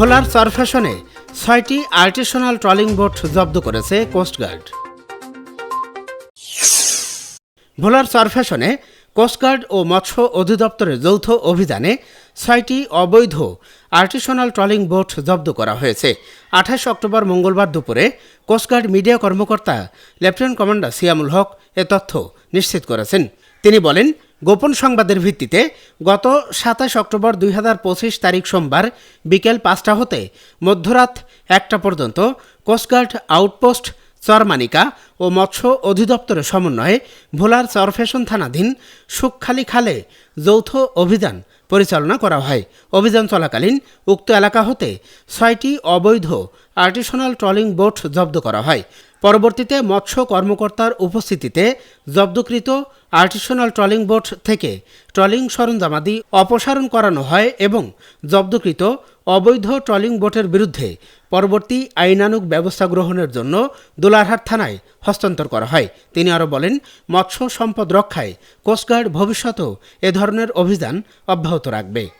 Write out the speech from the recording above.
ভোলার সারফ্যাশনে ছয়টি আর্টিশনাল trawling boat জব্দ করেছে কোস্টগার্ড ভোলার সারফ্যাশনে কোস্টগার্ড ও মৎস্য অধিদপ্তরের যৌথ অভিযানে ছয়টি অবৈধ আর্টিশনাল ট্রলিং বোট জব্দ করা হয়েছে। আঠাশ অক্টোবর মঙ্গলবার দুপুরে কোস্টগার্ড মিডিয়া কর্মকর্তা লেফটেন্যান্ট কমান্ডার সিয়ামুল হক এ তথ্য নিশ্চিত করেছেন। তিনি বলেন, গোপন সংবাদের ভিত্তিতে গত সাতাশ অক্টোবর দুই হাজার পঁচিশ তারিখ সোমবার বিকেল পাঁচটা হতে মধ্যরাত একটা পর্যন্ত কোস্টগার্ড আউটপোস্ট চরমানিকা ও মৎস্য অধিদপ্তরের সমন্বয়ে ভোলার চরফ্যাশন থানাধীন সুখখালী খালে যৌথ অভিযান পরিচালনা করা হয়। অভিযান চলাকালীন উক্ত এলাকা হতে ছয়টি অবৈধ আর্টিশনাল ট্রলিং বোট জব্দ করা হয়। পরবর্তীতে মৎস্য কর্মকর্তার উপস্থিতিতে জব্দকৃত আর্টিশনাল ট্রলিং বোট থেকে ট্রলিং সরঞ্জামাদি অপসারণ করানো হয় এবং জব্দকৃত অবৈধ ট্রলিং বোটের বিরুদ্ধে পরবর্তী আইনানুগ ব্যবস্থা গ্রহণের জন্য দোলারহাট থানায় হস্তান্তর করা হয়। তিনি আরও বলেন, মৎস্য সম্পদ রক্ষায় কোস্টগার্ড ভবিষ্যতেও এ ধরনের অভিযান অব্যাহত রাখবে।